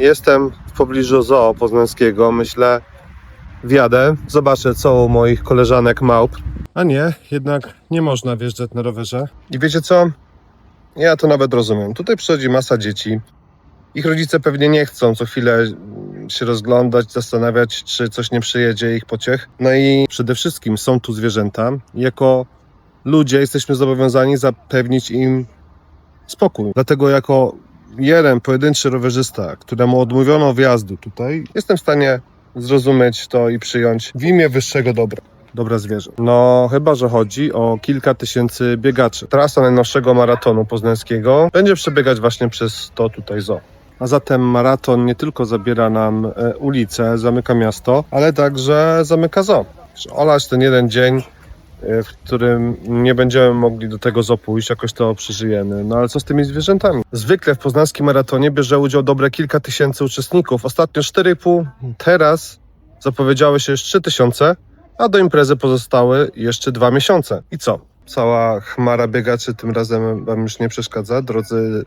Jestem w pobliżu zoo poznańskiego. Myślę, wjadę, zobaczę co u moich koleżanek małp. A nie, jednak nie można wjeżdżać na rowerze. I wiecie co? Ja to nawet rozumiem. Tutaj przychodzi masa dzieci. Ich rodzice pewnie nie chcą co chwilę się rozglądać, zastanawiać, czy coś nie przyjedzie ich pociech. No i przede wszystkim są tu zwierzęta. Jako ludzie jesteśmy zobowiązani zapewnić im spokój. Dlatego jako jeden pojedynczy rowerzysta, któremu odmówiono wjazdu tutaj, jestem w stanie zrozumieć to i przyjąć w imię wyższego dobra. Dobra zwierzę. No, chyba, że chodzi o kilka tysięcy biegaczy. Trasa najnowszego maratonu poznańskiego będzie przebiegać właśnie przez to tutaj zoo. A zatem maraton nie tylko zabiera nam e, ulice, zamyka miasto, ale także zamyka zoo. Olać ten jeden dzień, w którym nie będziemy mogli do tego zoo pójść, jakoś to przeżyjemy. No ale co z tymi zwierzętami? Zwykle w poznańskim maratonie bierze udział dobre kilka tysięcy uczestników. Ostatnio 4,5, teraz zapowiedziały się już 3 tysiące, a do imprezy pozostały jeszcze dwa miesiące. I co? Cała chmara biegaczy tym razem wam już nie przeszkadza, drodzy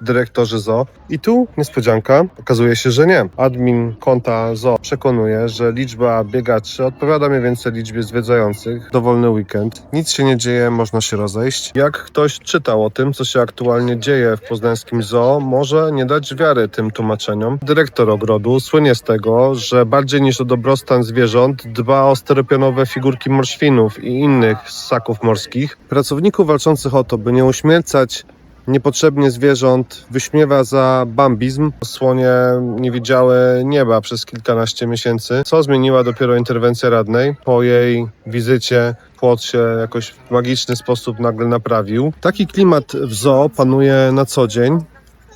dyrektorzy zoo. I tu niespodzianka, okazuje się, że nie. Admin konta zoo przekonuje, że liczba biegaczy odpowiada mniej więcej liczbie zwiedzających. Dowolny weekend. Nic się nie dzieje, można się rozejść. Jak ktoś czytał o tym, co się aktualnie dzieje w poznańskim zoo, może nie dać wiary tym tłumaczeniom. Dyrektor ogrodu słynie z tego, że bardziej niż o dobrostan zwierząt dba o steropionowe figurki morświnów i innych ssaków morskich. Pracowników walczących o to, by nie uśmiercać niepotrzebnie zwierząt, wyśmiewa za bambizm. Słonie nie widziały nieba przez kilkanaście miesięcy, co zmieniła dopiero interwencja radnej. Po jej wizycie płot się jakoś w magiczny sposób nagle naprawił. Taki klimat w zoo panuje na co dzień,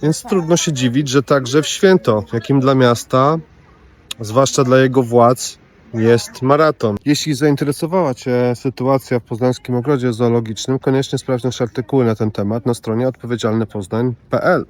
więc trudno się dziwić, że także w święto, jakim dla miasta, zwłaszcza dla jego władz, jest maraton. Jeśli zainteresowała Cię sytuacja w Poznańskim Ogrodzie Zoologicznym, koniecznie sprawdź nasze artykuły na ten temat na stronie odpowiedzialnypoznań.pl.